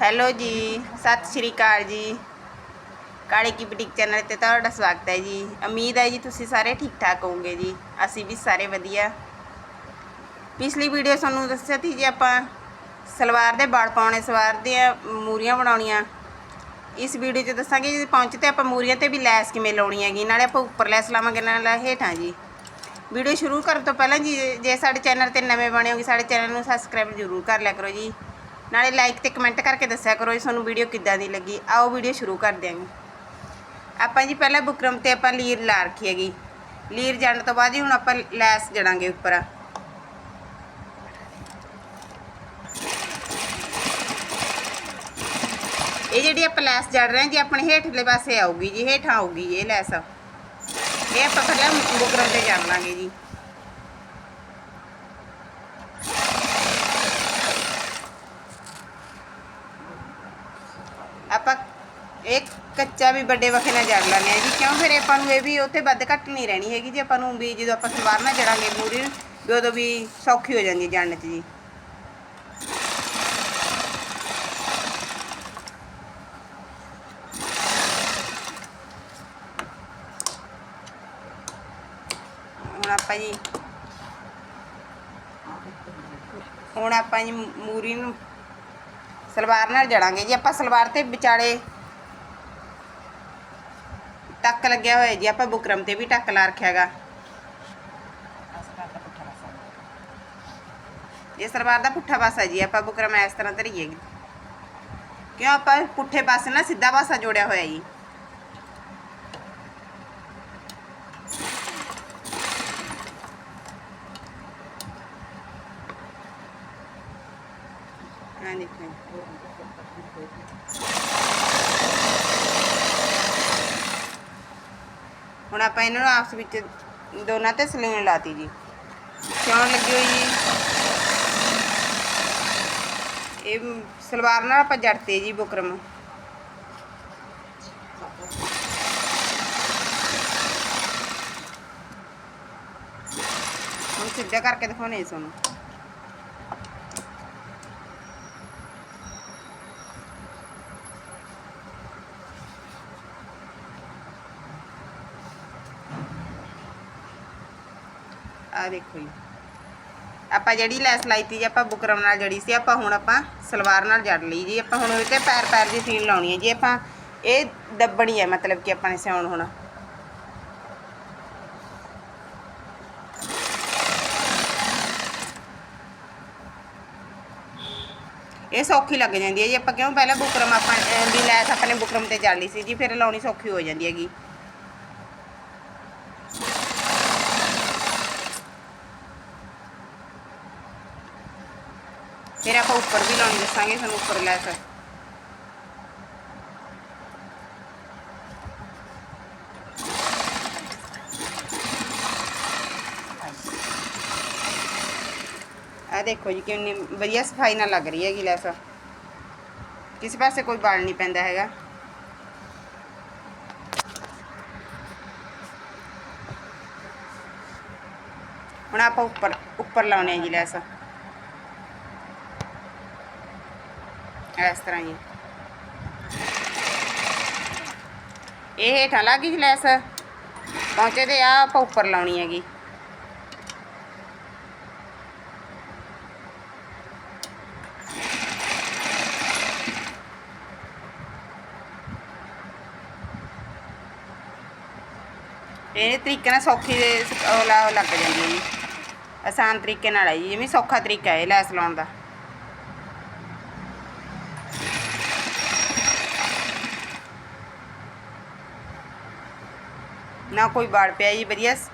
Hello ਜੀ, ਸਤਿ ਸ਼੍ਰੀ ਅਕਾਲ ਜੀ। ਕਾਲੇ ਕੀ ਬੁਟੀਕ ਚੈਨਲ ਤੇ ਤੁਹਾਡਾ ਸਵਾਗਤ ਹੈ ਜੀ। ਉਮੀਦ ਹੈ ਜੀ ਤੁਸੀਂ ਸਾਰੇ ਠੀਕ ਠਾਕ ਹੋਵੋਗੇ ਜੀ। ਅਸੀਂ ਵੀ ਸਾਰੇ ਵਧੀਆ। ਪਿਛਲੀ ਵੀਡੀਓ ਤੁਹਾਨੂੰ ਦੱਸਿਆ ਸੀ ਜੀ ਆਪਾਂ ਸਲਵਾਰ ਦੇ ਬਾਲ ਪਾਉਣੇ, ਸਲਵਾਰ ਦੀਆਂ ਮੂਰੀਆਂ ਬਣਾਉਣੀਆਂ। ਇਸ ਵੀਡੀਓ 'ਚ ਦੱਸਾਂਗੇ ਜੀ, ਪਹੁੰਚ ਤੇ ਆਪਾਂ ਮੂਰੀਆਂ ਤੇ ਵੀ ਲੈਸ ਕਿਵੇਂ ਲਾਉਣੀ ਹੈਗੀ। ਨਾਲੇ ਆਪਾਂ ਉੱਪਰ ਲੈਸ ਲਾਵਾਂਗੇ, ਨਾਲ ਹੇਠਾਂ ਜੀ। ਵੀਡੀਓ ਸ਼ੁਰੂ ਕਰਨ ਤੋਂ ਪਹਿਲਾਂ ਜੀ, ਜੇ ਸਾਡੇ ਚੈਨਲ ਤੇ ਨਵੇਂ ਬਣੇ ਹੋਗੇ, ਸਾਡੇ ਚੈਨਲ ਨੂੰ ਸਬਸਕ੍ਰਾਈਬ ਜ਼ਰੂਰ ਕਰ ਲਿਆ ਕਰੋ ਜੀ। ਨਾਲੇ ਲਾਈਕ ਤੇ ਕਮੈਂਟ ਕਰਕੇ ਦੱਸਿਆ ਕਰੋ ਜੀ ਤੁਹਾਨੂੰ ਵੀਡੀਓ ਕਿੱਦਾਂ ਦੀ ਲੱਗੀ। ਆਓ ਵੀਡੀਓ ਸ਼ੁਰੂ ਕਰ ਦਿਆਂਗੇ ਆਪਾਂ ਜੀ ਪਹਿਲਾਂ ਬੁਕਰਮ ਤੇ ਆਪਾਂ ਲੀਰ ਲਾ ਰੱਖੀ ਹੈਗੀ। ਲੀਰ ਜਾਣ ਤੋਂ ਬਾਅਦ ਜੀ ਹੁਣ ਆਪਾਂ ਲੈਸ ਜੜਾਂਗੇ ਉੱਪਰ। ਇਹ ਜਿਹੜੀ ਆਪਾਂ ਲੈਸ ਜੜ ਰਹੇ ਹਾਂ ਜੀ, ਆਪਣੇ ਹੇਠਲੇ ਪਾਸੇ ਆਊਗੀ ਜੀ, ਹੇਠਾਂ ਆਊਗੀ ਇਹ ਲੈਸ। ਇਹ ਆਪਾਂ ਪਹਿਲਾਂ ਬੁਕਰਮ ਤੇ ਜੜ ਲਾਂਗੇ ਜੀ ਆਪਾਂ ਇਹ ਕੱਚਾ ਵੀ ਵੱਡੇ ਵਖੇ ਨਾਲ ਜੜ ਲੈਣੇ ਆ ਜੀ। ਕਿਉਂ ਫਿਰ ਆਪਾਂ ਨੂੰ ਇਹ ਵੀ ਉੱਥੇ ਵੱਧ ਘੱਟ ਨਹੀਂ ਰਹਿਣੀ ਹੈਗੀ ਜੇ। ਆਪਾਂ ਨੂੰ ਵੀ ਜਦੋਂ ਆਪਾਂ ਸਲਵਾਰ ਨਾਲ ਜੜਾਂਗੇ ਮੂਰੀ ਵੀ ਉਦੋਂ ਵੀ ਸੌਖੀ ਹੋ ਜਾਂਦੀ ਜੜਨ 'ਚ ਜੀ। ਹੁਣ ਆਪਾਂ ਜੀ, ਹੁਣ ਆਪਾਂ ਜੀ ਮੂਰੀ ਨੂੰ ਸਲਵਾਰ ਨਾਲ ਜੜਾਂਗੇ ਜੀ। ਆਪਾਂ ਸਲਵਾਰ ਤੇ ਵਿਚਾਲੇ ਟੱਕ ਲੱਗਿਆ ਹੋਇਆ ਜੀ ਆਪਾਂ ਬੁਕਰਮ ਤੇ ਵੀ ਟੱਕ ਲਾ ਰੱਖਿਆਗਾ ਇਹ ਸਲਵਾਰ ਦਾ ਪੁੱਠਾ ਪਾਸਾ ਜੀ ਆਪਾਂ ਬੁਕਰਮ ਇਸ ਤਰ੍ਹਾਂ ਧਰੀਏ ਕਿਉਂ ਆਪਾਂ ਪੁੱਠੇ ਪਾਸੇ ਨਾਲ ਸਿੱਧਾ ਪਾਸਾ ਜੋੜਿਆ ਹੋਇਆ ਜੀ ਹਾਂ ਦੇਖੋ ਹੁਣ ਆਪਾਂ ਇਹਨਾਂ ਨੂੰ ਆਪਸ ਵਿੱਚ ਦੋਨਾਂ ਤੇ ਸਲੀਨ ਲਾਤੀ ਜੀ। ਸਿਉਣ ਲੱਗੀ ਹੋਈ ਜੀ। ਇਹ ਸਲਵਾਰ ਨਾਲ ਆਪਾਂ ਜੜਤੇ ਜੀ ਬੁਕਰਮ। ਹੁਣ ਸਿੱਧਾ ਕਰਕੇ ਦਿਖਾਉਣੇ ਤੁਹਾਨੂੰ। ਆ ਦੇਖੋ ਜੀ। ਆਪਾਂ ਜਿਹੜੀ ਲੈਸ ਲਾਈ ਜੀ, ਆਪਾਂ ਬੁਕਰਮ ਨਾਲ ਜੜੀ ਸੀ, ਆਪਾਂ ਹੁਣ ਆਪਾਂ ਸਲਵਾਰ ਨਾਲ ਜੜ ਲਈ ਜੀ। ਆਪਾਂ ਹੁਣ ਉਹਦੇ ਤੇ ਪੈਰ ਪੈਰ ਦੀ ਸੀਨ ਲਾਉਣੀ ਹੈ ਜੀ। ਆਪਾਂ ਇਹ ਦੱਬਣੀ ਹੈ, ਮਤਲਬ ਕਿ ਆਪਾਂ ਨੇ ਸਿਉਣ ਹੁਣ। ਇਹ ਸੌਖੀ ਲੱਗ ਜਾਂਦੀ ਹੈ ਜੀ। ਆਪਾਂ ਕਿਉਂ? ਪਹਿਲਾਂ ਬੁਕਰਮ ਆਪਾਂ ਦੀ ਲੈਸ ਆਪਣੇ ਬੁਕਰਮ ਤੇ ਜੜ ਲਈ ਸੀ ਜੀ, ਫਿਰ ਲਾਉਣੀ ਸੌਖੀ ਹੋ ਜਾਂਦੀ ਹੈਗੀ। ਫਿਰ ਆਪਾਂ ਉੱਪਰ ਵੀ ਲਾਉਣੀ ਦੱਸਾਂਗੇ ਤੁਹਾਨੂੰ ਉੱਪਰ ਲੈਸ ਆ ਦੇਖੋ ਜੀ ਕਿੰਨੀ ਵਧੀਆ ਸਫ਼ਾਈ ਨਾਲ ਲੱਗ ਰਹੀ ਹੈਗੀ ਲੈਸ ਕਿਸੇ ਪਾਸੇ ਕੋਈ ਬਾਲ ਨਹੀਂ ਪੈਂਦਾ ਹੈਗਾ ਹੁਣ ਆਪਾਂ ਉੱਪਰ ਉੱਪਰ ਲਾਉਣੇ ਆ ਜੀ ਲੈਸ ਇਸ ਤਰ੍ਹਾਂ ਜੀ ਇਹ ਹੇਠਾਂ ਲੱਗ ਗਈ ਜੀ ਲੈਸ। ਪਹੁੰਚੇ ਤੇ ਆ ਆਪਾਂ ਉੱਪਰ ਲਾਉਣੀ ਹੈਗੀ। ਇਹ ਤਰੀਕੇ ਨਾਲ ਸੌਖੀ ਲੱਗ ਜਾਂਦੀ ਹੈ ਜੀ। ਆਸਾਨ ਤਰੀਕੇ ਨਾਲ ਹੈ ਜੀ। ਜਿਵੇਂ ਸੌਖਾ ਤਰੀਕਾ ਹੈ ਲੈਸ ਲਾਉਣ ਦਾ। ਨਾ ਕੋਈ ਬਾੜ ਪਿਆ ਜੀ, ਵਧੀਆ ਸ-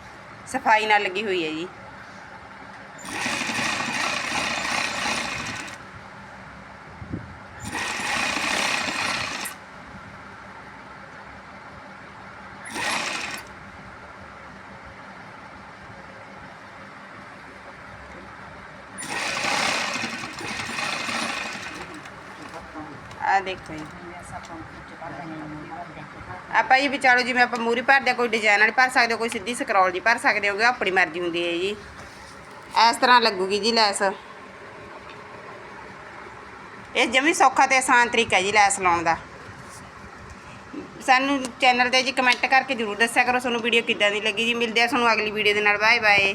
ਸਫ਼ਾਈ ਨਾਲ ਲੱਗੀ ਹੋਈ ਹੈ ਜੀ। ਆ ਦੇਖੋ ਜੀ। ਆਪਾਂ ਜੀ ਵਿਚਾਰੋ ਜਿਵੇਂ ਆਪਾਂ ਮੂਰੀ ਭਰਦੇ ਹਾਂ, ਕੋਈ ਡਿਜ਼ਾਈਨ ਵਾਲੀ ਭਰ ਸਕਦੇ ਹੋ ਕੋਈ ਸਿੱਧੀ ਸਕਰੋਲ ਜੀ ਭਰ ਸਕਦੇ ਹੋਗੇ ਆਪਣੀ ਮਰਜ਼ੀ ਹੁੰਦੀ ਹੈ ਜੀ। ਇਸ ਤਰ੍ਹਾਂ ਲੱਗੂਗੀ ਜੀ ਲੈਸ। ਇਹ ਜਮੀ ਸੌਖਾ ਤੇ ਆਸਾਨ ਤਰੀਕਾ ਜੀ ਲੈਸ ਲਾਉਣ ਦਾ। ਸਾਨੂੰ ਚੈਨਲ ਤੇ ਜੀ ਕਮੈਂਟ ਕਰਕੇ ਜਰੂਰ ਦੱਸਿਆ ਕਰੋ ਤੁਹਾਨੂੰ ਵੀਡੀਓ ਕਿੱਦਾਂ ਦੀ ਲੱਗੀ ਜੀ। ਮਿਲਦੇ ਆ ਤੁਹਾਨੂੰ ਅਗਲੀ ਵੀਡੀਓ ਦੇ ਨਾਲ। Bye bye